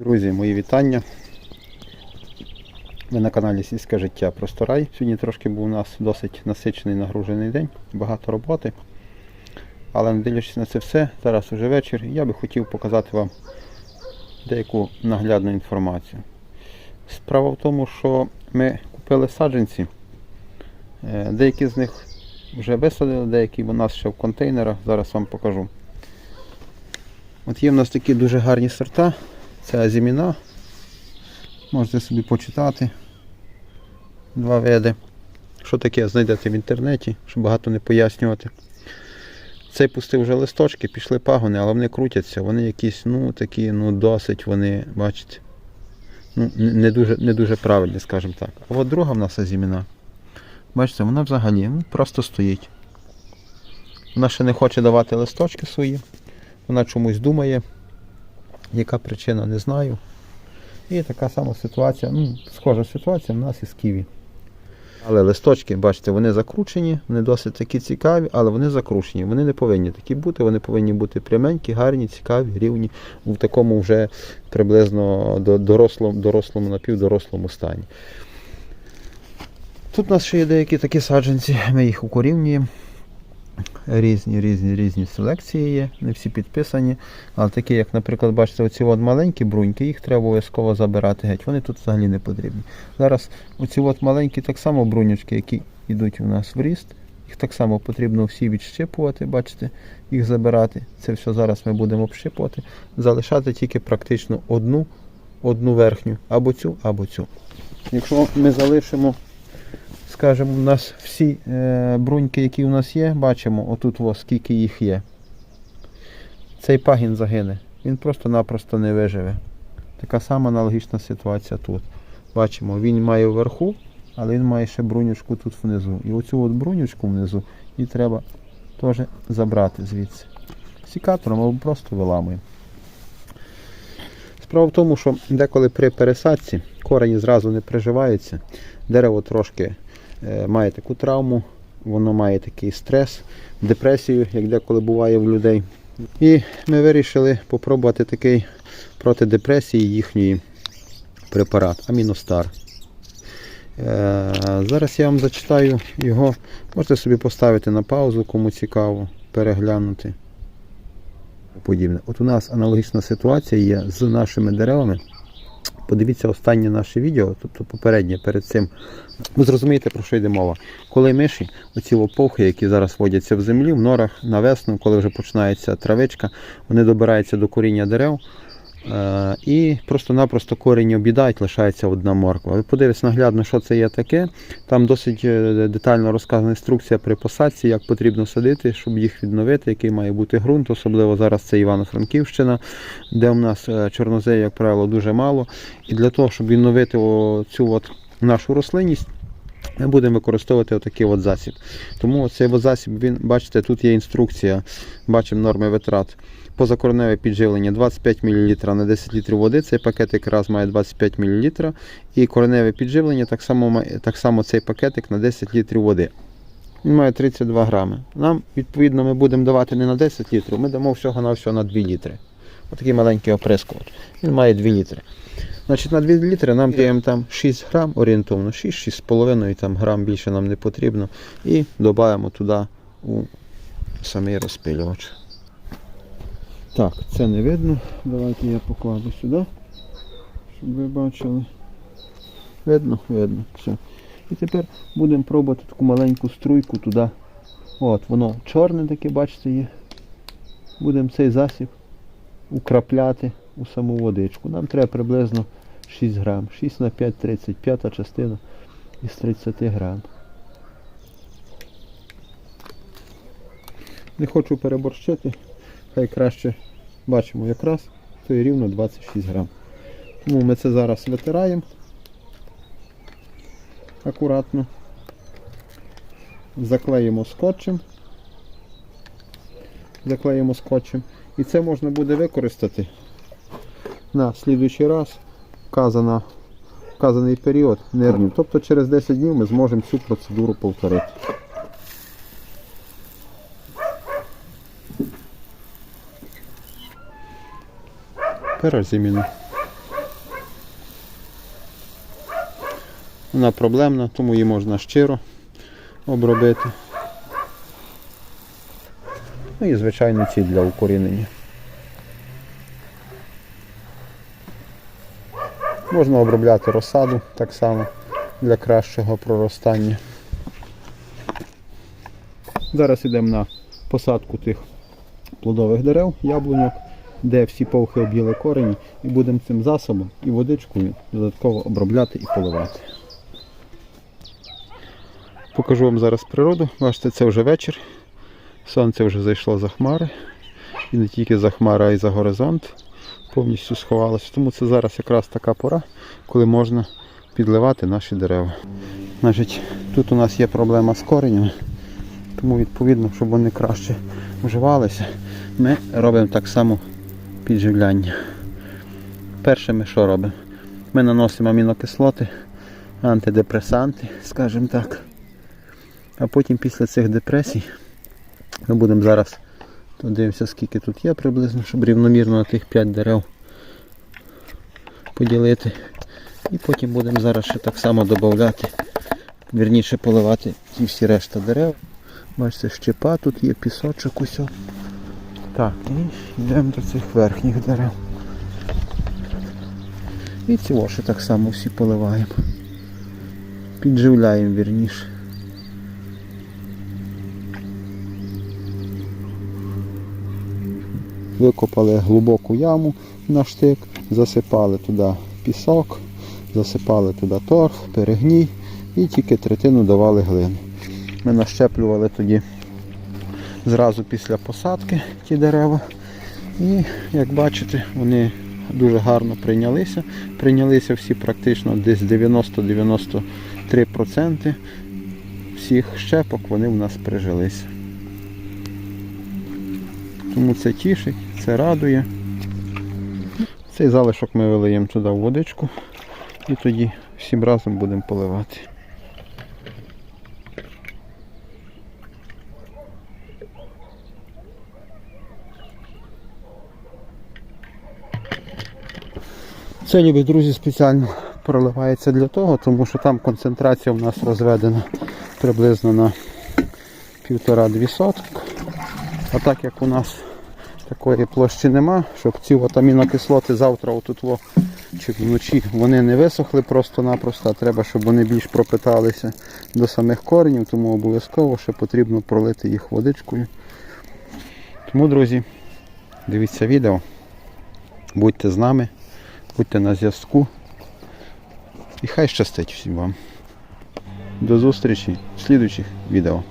Друзі, мої вітання. Ви на каналі Сільське життя Просто рай. Сьогодні трошки був у нас досить насичений нагружений день, багато роботи. Але не дивлячись на це все, зараз уже вечір, я би хотів показати вам деяку наглядну інформацію. Справа в тому, що ми купили саджанці. Е, Деякі з них вже висадили, деякі у нас ще в контейнерах, зараз вам покажу. От є в нас такі дуже гарні сорта. Це азіміна. Можете собі почитати. Два види. Що таке, знайдете в інтернеті, щоб багато не пояснювати. Цей пустив вже листочки, пішли пагони, але вони крутяться, вони якісь, ну такі, ну досить вони, бачите. Ну, не дуже, не дуже правильні, скажімо так. А от друга в нас азіміна. Бачите, вона взагалі ну, просто стоїть. Вона ще не хоче давати листочки свої. Вона чомусь думає. Яка причина, не знаю. І така сама ситуація, ну, схожа ситуація в нас із ківі. Але листочки, бачите, вони закручені, вони досить такі цікаві, але вони закручені. Вони не повинні такі бути, вони повинні бути пряменькі, гарні, цікаві, рівні, в такому вже приблизно дорослому, дорослому напівдорослому стані. Тут у нас ще є деякі такі саджанці, ми їх укорівнюємо. Різні, різні, різні селекції є, не всі підписані. Але такі, як, наприклад, бачите, оці от маленькі бруньки, їх треба обов'язково забирати геть. Вони тут взагалі не потрібні. Зараз оці от маленькі так само брунючки, які йдуть у нас в ріст, їх так само потрібно всі відщипувати, бачите, їх забирати. Це все зараз ми будемо общипувати. Залишати тільки практично одну, одну верхню, або цю, або цю. Якщо ми залишимо скажімо, у нас всі е, бруньки, які у нас є, бачимо, отут ось скільки їх є. Цей пагін загине. Він просто-напросто не виживе. Така сама аналогічна ситуація тут. Бачимо, він має вверху, але він має ще брунючку тут внизу. І оцю от брунючку внизу і треба теж забрати звідси. Сікатором або просто виламуємо. Справа в тому, що деколи при пересадці корені зразу не приживаються, дерево трошки має таку травму, воно має такий стрес, депресію, як деколи буває в людей. І ми вирішили попробувати такий проти депресії їхньої препарат Аміностар. Е, Зараз я вам зачитаю його. Можете собі поставити на паузу, кому цікаво, переглянути. Подібне. От у нас аналогічна ситуація є з нашими деревами. Подивіться останнє наше відео, тобто попереднє перед цим. Ви зрозумієте, про що йде мова. Коли миші, оці лопухи, які зараз водяться в землі, в норах на весну, коли вже починається травичка, вони добираються до коріння дерев і просто-напросто корінь об'їдають, лишається одна морква. Ви наглядно, що це є таке. Там досить е, детально розказана інструкція при посадці, як потрібно садити, щоб їх відновити, який має бути ґрунт. Особливо зараз це Івано-Франківщина, де в нас е, чорнозею, як правило, дуже мало. І для того, щоб відновити цю от нашу рослинність, ми будемо використовувати отакий от засіб. Тому цей засіб, він, бачите, тут є інструкція, бачимо норми витрат. Позакореневе підживлення 25 мл на 10 літрів води. Цей пакет якраз має 25 мл. І кореневе підживлення так само, так само цей пакетик на 10 літрів води. Він має 32 грами. Нам, відповідно, ми будемо давати не на 10 літрів, ми дамо всього на всього на 2 літри. Отакий маленький оприскувач. Він має 2 літри. Значить, на 2 літри нам даємо там 6 грам орієнтовно, 6-6,5 там грам більше нам не потрібно. І додаємо туди у самий розпилювач. Так, це не видно. Давайте я покладу сюди, щоб ви бачили. Видно, видно. Все. І тепер будемо пробувати таку маленьку струйку туди. От, воно чорне таке, бачите, є. Будемо цей засіб украпляти у саму водичку. Нам треба приблизно 6 грам. 6 на 5, 30, п'ята частина із 30 грам. Не хочу переборщити, хай краще бачимо якраз, то є рівно 26 грам. Тому ми це зараз витираємо акуратно. Заклеїмо скотчем. Заклеїмо скотчем. І це можна буде використати на слідуючий раз вказана, вказаний період нервів. Тобто через 10 днів ми зможемо цю процедуру повторити. перозиміну. Вона проблемна, тому її можна щиро обробити. Ну і звичайно ці для укорінення. Можна обробляти розсаду так само для кращого проростання. Зараз йдемо на посадку тих плодових дерев, яблуньок де всі повхи об'їли корені, і будемо цим засобом і водичкою додатково обробляти і поливати. Покажу вам зараз природу. Бачите, це вже вечір. Сонце вже зайшло за хмари. І не тільки за хмари, а й за горизонт. Повністю сховалося. Тому це зараз якраз така пора, коли можна підливати наші дерева. Значить, тут у нас є проблема з коренями, тому відповідно, щоб вони краще вживалися, ми робимо так само підживляння. Перше ми що робимо? Ми наносимо амінокислоти, антидепресанти, скажімо так. А потім після цих депресій ми будемо зараз подивимося, скільки тут є приблизно, щоб рівномірно на тих 5 дерев поділити. І потім будемо зараз ще так само додати, вірніше поливати ті всі решта дерев. Бачите, щепа, тут є пісочок усьо. Так, і йдемо до цих верхніх дерев. І ці воші так само всі поливаємо. Підживляємо вірніше. Викопали глибоку яму на штик, засипали туди пісок, засипали туди торф, перегній і тільки третину давали глини. Ми нащеплювали тоді зразу після посадки ті дерева. І як бачите, вони дуже гарно прийнялися. Прийнялися всі практично десь 90-93% всіх щепок вони в нас прижилися. Тому це тішить, це радує. Цей залишок ми вилиємо туди в водичку і тоді всім разом будемо поливати. Це, любі друзі, спеціально проливається для того, тому що там концентрація в нас розведена приблизно на півтора-дві соток. А так як у нас такої площі нема, щоб ці от амінокислоти завтра отут во, чи вночі вони не висохли просто-напросто, а треба, щоб вони більш пропиталися до самих коренів, тому обов'язково ще потрібно пролити їх водичкою. Тому, друзі, дивіться відео, будьте з нами, будьте на зв'язку. І хай щастить всім вам. До зустрічі в слідуючих відео.